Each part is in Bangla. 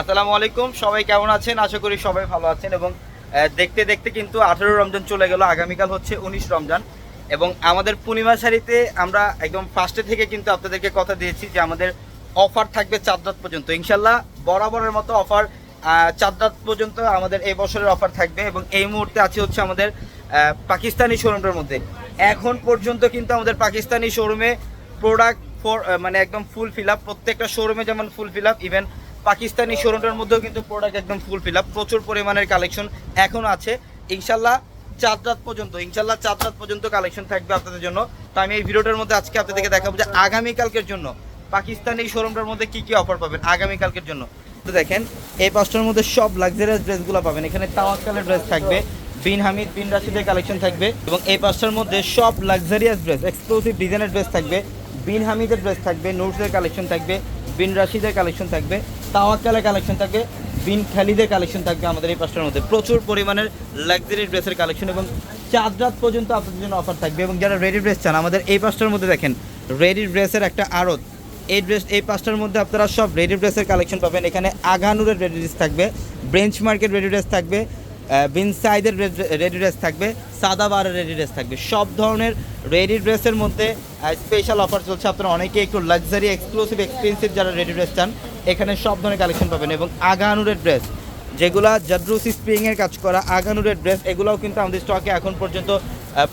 আসসালামু আলাইকুম, সবাই কেমন আছেন? আশা করি সবাই ভালো আছেন এবং দেখতে দেখতে কিন্তু আঠেরো রমজান চলে গেল, আগামীকাল হচ্ছে উনিশ রমজান। এবং আমাদের পূর্ণিমা শাড়িতে আমরা একদম ফার্স্টে থেকে কিন্তু আপনাদেরকে কথা দিয়েছি যে আমাদের অফার থাকবে চার রাত পর্যন্ত। ইনশাল্লাহ বরাবরের মতো অফার চার রাত পর্যন্ত আমাদের এই বছরের অফার থাকবে এবং এই মুহূর্তে আছে হচ্ছে আমাদের পাকিস্তানি শোরুমটার মধ্যে। এখন পর্যন্ত কিন্তু আমাদের পাকিস্তানি শোরুমে প্রোডাক্ট ফর মানে একদম ফুল ফিল আপ প্রত্যেকটা শোরুমে যেমন full fill up even Pakistani শোরুমটার মধ্যেও কিন্তু প্রোডাক্ট একদম ফুল ফিল আপ প্রচুর পরিমাণের কালেকশন এখনও আছে। ইনশাল্লাহ চার রাত পর্যন্ত ইনশাল্লাহ চার রাত পর্যন্ত কালেকশন থাকবে আপনাদের জন্য। তো আমি এই ভিডিওটার মধ্যে আজকে আপনাদেরকে দেখাবো যে আগামীকালকের জন্য পাকিস্তানি শোরুমটার মধ্যে কি কি অফার পাবেন আগামীকালকের জন্য। তো দেখেন, এই পাঁচটার মধ্যে সব লাক্সারিয়াস ড্রেসগুলো পাবেন। এখানে তাওয়াক্কালের ড্রেস থাকবে, বিন হামিদ, বিন রাশিদের কালেকশন থাকবে এবং এই পাঁচটার মধ্যে সব লাক্সারিয়াস ড্রেস এক্সক্লুসিভ ডিজাইনের ড্রেস থাকবে, বিন হামিদের ড্রেস থাকবে নোটসের কালেকশন থাকবে, বিন রাশিদের কালেকশন থাকবে। তাওয়াক্কালের কালেকশন থাকবে বিন খালিদের কালেকশন থাকবে আমাদের এই পাঁচটার মধ্যে। প্রচুর পরিমাণের লাক্সারি ড্রেসের কালেকশন এবং চার রাত পর্যন্ত আপনাদের জন্য অফার থাকবে এবং যারা রেডি ড্রেস চান, আমাদের এই পাঁচটার মধ্যে দেখেন রেডি ড্রেসের একটা আড়ত। এই ড্রেস এই পাঁচটার মধ্যে আপনারা সব রেডি ড্রেসের কালেকশন পাবেন। এখানে আগানুরের রেডি ড্রেস থাকবে ব্রেঞ্চ মার্কেট রেডি ড্রেস থাকবে বিন সাইদের রেডি ড্রেস থাকবে, সাদা বারের রেডি ড্রেস থাকবে। সব ধরনের রেডি ড্রেসের মধ্যে স্পেশাল অফার চলছে। আপনারা অনেকে একটু লাক্সারি এক্সক্লুসিভ এক্সপেন্সিভ যারা রেডি ড্রেস চান এখানে সব ধরনের কালেকশন পাবেন এবং আগানুরের ড্রেস যেগুলা জাদ্রুসি স্প্রিংয়ের কাজ করা আগানুরের ড্রেস এগুলোও কিন্তু আমাদের স্টকে এখন পর্যন্ত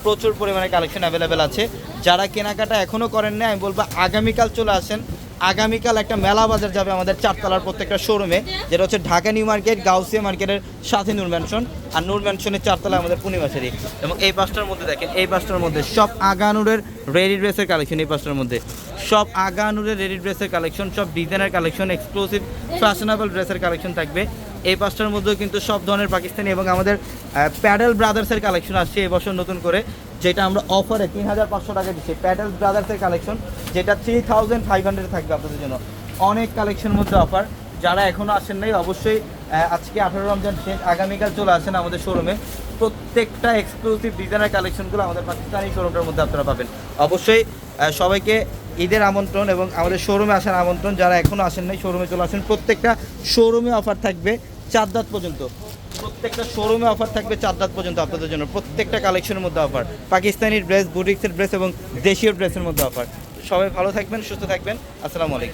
প্রচুর পরিমাণে কালেকশন অ্যাভেলেবেল আছে। যারা কেনাকাটা এখনও করেন না আমি বলব আগামীকাল চলে আসেন। আগামীকাল একটা মেলা বাজার যাবে আমাদের চারতলার প্রত্যেকটা শোরুমে যেটা হচ্ছে ঢাকা নিউ মার্কেট, গাউসিয়া মার্কেটের সাথে নূর ম্যানশন আর নূর ম্যানশনের চারতলা আমাদের পূর্ণিমাশারি এবং এই পাঁচটার মধ্যে দেখেন, এই পাঁচটার মধ্যে সব আগানুরের রেডি ড্রেসের কালেকশন এই পাঁচটার মধ্যে। সব আগানুরের রেডি ড্রেসের কালেকশন, সব ডিজাইনের কালেকশন এক্সক্লুসিভ ফ্যাশনেবল ড্রেসের কালেকশন থাকবে। এই পাঁচটার মধ্যেও কিন্তু সব ধরনের পাকিস্তানি এবং আমাদের প্যাডেল ব্রাদার্সের কালেকশন আসছে এবছর নতুন করে, যেটা আমরা অফারে তিন হাজার পাঁচশো টাকা দিচ্ছি। প্যাডেল ব্রাদার্সের কালেকশন, যেটা থ্রি থাউজেন্ড ফাইভ হান্ড্রেড থাকবে আপনাদের জন্য। অনেক কালেকশনের মধ্যে অফার যারা এখনও আসেন নাই, অবশ্যই আজকে আঠারো রমজান শেষ, আগামীকাল চলে আসেন আমাদের শোরুমে প্রত্যেকটা এক্সক্লুসিভ ডিজাইনার কালেকশনগুলো আমাদের পাকিস্তানি শোরুমটার মধ্যে আপনারা পাবেন। অবশ্যই সবাইকে ঈদের আমন্ত্রণ এবং আমাদের শোরুমে আসার আমন্ত্রণ। যারা এখনও আসেন নাই শোরুমে চলে আসেন। প্রত্যেকটা শোরুমে অফার থাকবে চার দাঁত পর্যন্ত। প্রত্যেকটা শোরুমে অফার থাকবে চার রাত পর্যন্ত আপনাদের জন্য। প্রত্যেকটা কালেকশনের মধ্যে অফার পাকিস্তানি ড্রেস বুটিক্সের ড্রেস এবং দেশীয় ড্রেসের মধ্যে অফার সবাই ভালো থাকবেন, সুস্থ থাকবেন। আসসালামু আলাইকুম।